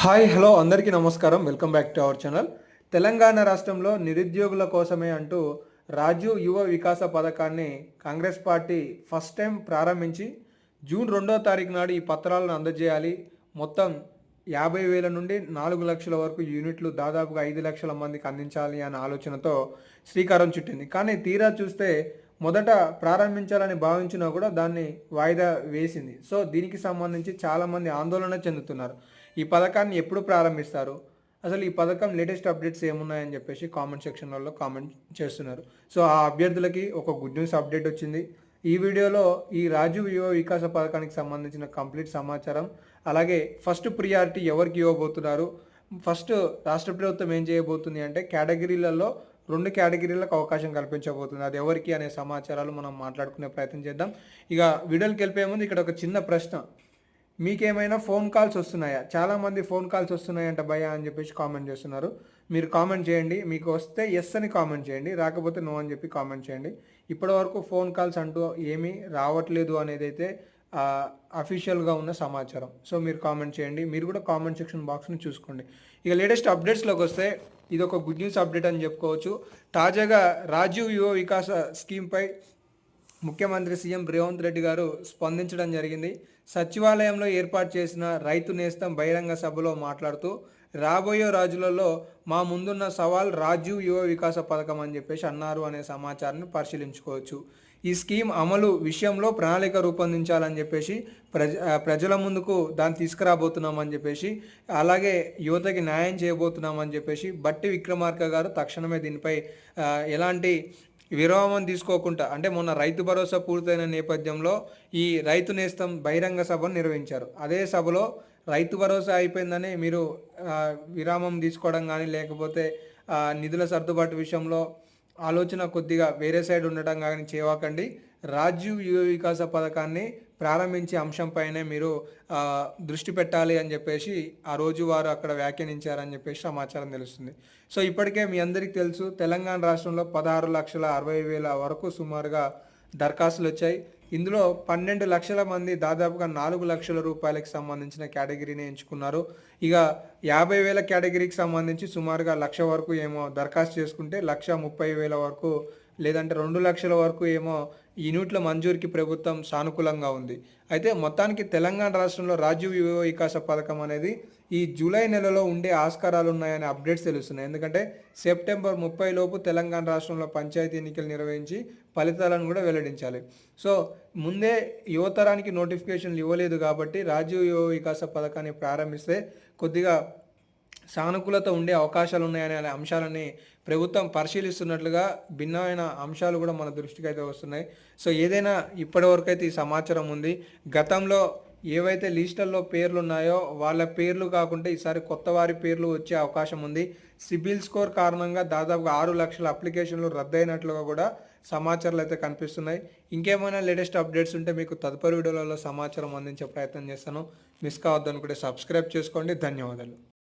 Hi hello అందరికీ నమస్కారం. Welcome back to our channel. Telangana రాష్ట్రంలో నిరుద్యోగుల కోసమే అంటూ రాజు యువ వికాస పథకాన్ని కాంగ్రెస్ పార్టీ ఫస్ట్ టైం ప్రారంభించి జూన్ రెండో తారీఖు నాడు ఈ పత్రాలను అందజేయాలి. మొత్తం యాభై వేల నుండి నాలుగు లక్షల వరకు యూనిట్లు దాదాపుగా ఐదు లక్షల మందికి అందించాలి అనే ఆలోచనతో శ్రీకారం చుట్టింది. కానీ తీరా చూస్తే మొదట ప్రారంభించాలని భావించినా కూడా దాన్ని వాయిదా వేసింది. సో దీనికి సంబంధించి చాలామంది ఆందోళన చెందుతున్నారు. ఈ పథకాన్ని ఎప్పుడు ప్రారంభిస్తారు? అసలు ఈ పథకం లేటెస్ట్ అప్డేట్స్ ఏమున్నాయని చెప్పేసి కామెంట్ సెక్షన్లలో కామెంట్ చేస్తున్నారు. సో ఆ అభ్యర్థులకి ఒక గుడ్ న్యూస్ అప్డేట్ వచ్చింది. ఈ వీడియోలో ఈ రాజీవ్ యువ వికాస పథకానికి సంబంధించిన కంప్లీట్ సమాచారం అలాగే ఫస్ట్ ప్రియారిటీ ఎవరికి ఇవ్వబోతున్నారు? ఫస్ట్ రాష్ట్ర ప్రభుత్వం ఏం చేయబోతుంది అంటే కేటగిరీలలో రెండు కేటగిరీలకు అవకాశం కల్పించబోతుంది. అది ఎవరికి అనే సమాచారాలు మనం మాట్లాడుకునే ప్రయత్నం చేద్దాం. ఇక వీడియోకి వెళ్ళిపోయే ముందు ఇక్కడ ఒక చిన్న ప్రశ్న. మీకేమైనా ఫోన్ కాల్స్ వస్తున్నాయా? చాలామంది ఫోన్ కాల్స్ వస్తున్నాయంట భయ అని చెప్పేసి కామెంట్ చేస్తున్నారు. మీరు కామెంట్ చేయండి. మీకు వస్తే ఎస్ అని కామెంట్ చేయండి. రాకపోతే నో అని చెప్పి కామెంట్ చేయండి. ఇప్పటి వరకు ఫోన్ కాల్స్ అంటూ ఏమీ రావట్లేదు అనేది అయితే అఫీషియల్గా ఉన్న సమాచారం. సో మీరు కామెంట్ చేయండి. మీరు కూడా కామెంట్ సెక్షన్ బాక్స్ని చూసుకోండి. ఇక లేటెస్ట్ అప్డేట్స్లోకి వస్తే ఇది ఒక గుడ్ న్యూస్ అప్డేట్ అని చెప్పుకోవచ్చు. తాజాగా రాజీవ్ యువ వికాస స్కీమ్పై ముఖ్యమంత్రి సీఎం రేవంత్ రెడ్డి గారు స్పందించడం జరిగింది. సచివాలయంలో ఏర్పాటు చేసిన రైతు నేస్తం బహిరంగ సభలో మాట్లాడుతూ రాబోయే రాజులలో మా ముందున్న సవాల్ రాజీవ్ యువ వికాస పథకం అని చెప్పేసి అన్నారు అనే సమాచారాన్ని పరిశీలించుకోవచ్చు. ఈ స్కీమ్ అమలు విషయంలో ప్రణాళిక రూపొందించాలని చెప్పేసి ప్రజ ప్రజల ముందుకు దాన్ని తీసుకురాబోతున్నామని చెప్పేసి అలాగే యువతకి న్యాయం చేయబోతున్నామని చెప్పేసి బట్టి విక్రమార్క గారు తక్షణమే దీనిపై ఎలాంటి విరామం తీసుకోకుండా అంటే మొన్న రైతు భరోసా పూర్తయిన నేపథ్యంలో ఈ రైతు నేస్తం బహిరంగ సభను నిర్వహించారు. అదే సభలో రైతు భరోసా అయిపోయిందని మీరు విరామం తీసుకోవడం కానీ లేకపోతే నిధుల సర్దుబాటు విషయంలో ఆలోచన కొద్దిగా వేరే సైడ్ ఉండటం కానీ చేయవాకండి. రాజీవ్ యువ వికాస పథకాన్ని ప్రారంభించే అంశంపైనే మీరు దృష్టి పెట్టాలి అని చెప్పేసి ఆ రోజు వారు అక్కడ వ్యాఖ్యానించారని చెప్పేసి సమాచారం తెలుస్తుంది. సో ఇప్పటికే మీ అందరికీ తెలుసు తెలంగాణ రాష్ట్రంలో పదహారు లక్షల అరవై వేల వరకు సుమారుగా దరఖాస్తులు వచ్చాయి. ఇందులో పన్నెండు లక్షల మంది దాదాపుగా నాలుగు లక్షల రూపాయలకు సంబంధించిన కేటగిరీని ఎంచుకున్నారు. ఇక యాభై వేల కేటగిరీకి సంబంధించి సుమారుగా లక్ష వరకు ఏమో దరఖాస్తు చేసుకుంటే లక్ష ముప్పై వేల వరకు లేదంటే రెండు లక్షల వరకు ఏమో యూనిట్ల మంజూరుకి ప్రభుత్వం సానుకూలంగా ఉంది. అయితే మొత్తానికి తెలంగాణ రాష్ట్రంలో రాజీవ్ యువ వికాస పథకం అనేది ఈ జూలై నెలలో ఉండే ఆస్కారాలు ఉన్నాయనే అప్డేట్స్ తెలుస్తున్నాయి. ఎందుకంటే సెప్టెంబర్ ముప్పై లోపు తెలంగాణ రాష్ట్రంలో పంచాయతీ ఎన్నికలు నిర్వహించి ఫలితాలను కూడా వెల్లడించాలి. సో ముందే యువతరానికి నోటిఫికేషన్లు ఇవ్వలేదు కాబట్టి రాజీవ్ యువ వికాస పథకాన్ని ప్రారంభిస్తే కొద్దిగా సానుకూలత ఉండే అవకాశాలు ఉన్నాయనే అంశాలని ప్రభుత్వం పరిశీలిస్తున్నట్లుగా భిన్నమైన అంశాలు కూడా మన దృష్టికి అయితే వస్తున్నాయి. సో ఏదైనా ఇప్పటివరకైతే అయితే ఈ సమాచారం ఉంది. గతంలో ఏవైతే లిస్టుల్లో పేర్లు ఉన్నాయో వాళ్ళ పేర్లు కాకుండా ఈసారి కొత్త వారి పేర్లు వచ్చే అవకాశం ఉంది. సిబిల్ స్కోర్ కారణంగా దాదాపుగా ఆరు లక్షల అప్లికేషన్లు రద్దయినట్లుగా కూడా సమాచారాలు అయితే కనిపిస్తున్నాయి. ఇంకేమైనా లేటెస్ట్ అప్డేట్స్ ఉంటే మీకు తదుపరి వీడియోలలో సమాచారం అందించే ప్రయత్నం చేస్తాను. మిస్ కావద్దనుకుంటే సబ్స్క్రైబ్ చేసుకోండి. ధన్యవాదాలు.